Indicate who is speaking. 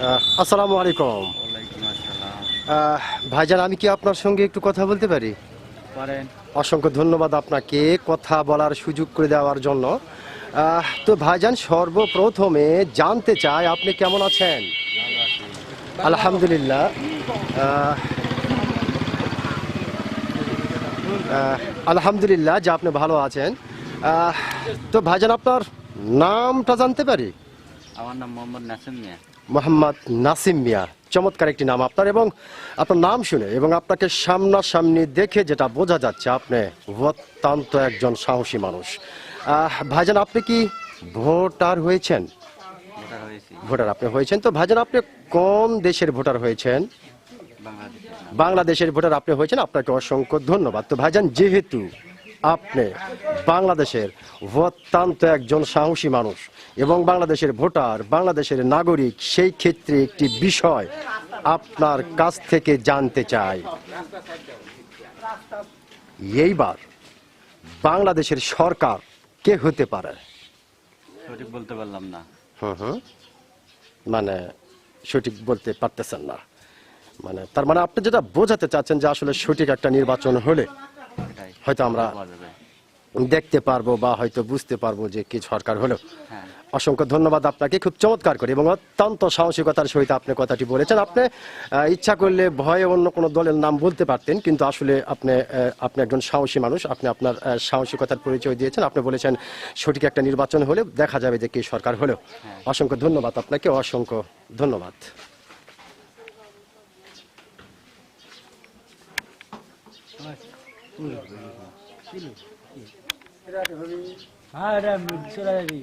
Speaker 1: আসসালামু আলাইকুম। ভাইজান আমি কি আপনার সঙ্গে একটু কথা বলতে পারি?
Speaker 2: পারেন।
Speaker 1: অসংখ্য ধন্যবাদ আপনাকে কথা বলার সুযোগ করে দেওয়ার জন্য। তো ভাইজান সর্বপ্রথমে জানতে চাই আপনি কেমন আছেন? আলহামদুলিল্লাহ। আলহামদুলিল্লাহ যে আপনি ভালো আছেন। তো ভাইজান আপনার নামটা জানতে পারি?
Speaker 2: আমার নাম মোহাম্মদ নাসিম মিয়া।
Speaker 1: মোহাম্মদ নাসিম মিয়া। চমৎকার একটি নাম আপনার এবং আপনার নাম শুনে এবং আপনাকে সামনাসামনি দেখে যেটা বোঝা যাচ্ছে আপনি অত্যন্ত একজন সাহসী মানুষ। ভাইজান আপনি কি ভোটার হয়েছেন?
Speaker 2: ভোটার
Speaker 1: আপনি হয়েছেন। তো ভাইজান আপনি কোন দেশের ভোটার হয়েছেন? বাংলাদেশের ভোটার আপনি হয়েছেন। আপনাকে অসংখ্য ধন্যবাদ। তো ভাইজান যেহেতু আপনি বাংলাদেশের অত্যন্ত একজন সাহসী মানুষ এবং বাংলাদেশের ভোটার বাংলাদেশের নাগরিক সেই ক্ষেত্রে একটি বিষয় আপনার কাছ থেকে জানতে চাই। এইবার বাংলাদেশের সরকার কে হতে পারে?
Speaker 2: সঠিক বলতে পারলাম না।
Speaker 1: হুম হুম। মানে সঠিক বলতে পারতেছেন না। মানে তার মানে আপনি যেটা বোঝাতে চাচ্ছেন যে আসলে সঠিক একটা নির্বাচন হলে হয়তো আমরা দেখতে পারব বা হয়তো বুঝতে পারব যে কি সরকার হলো।
Speaker 2: হ্যাঁ।
Speaker 1: অসংখ্য ধন্যবাদ আপনাকে খুব চমৎকার করে এবং অত্যন্ত সাহসিকতার সহিত আপনি কথাটি বলেছেন। আপনি ইচ্ছা করলে ভয়ে অন্য কোনো দলের নাম বলতে পারতেন কিন্তু আসলে আপনি আপনি একজন সাহসী মানুষ আপনি আপনার সাহসিকতার পরিচয় দিয়েছেন আপনি বলেছেন সঠিক একটা নির্বাচন হলে দেখা যাবে যে কি সরকার হলো। অসংখ্য ধন্যবাদ আপনাকে অসংখ্য ধন্যবাদ।
Speaker 3: হ্যাঁ এটা চলে যাবি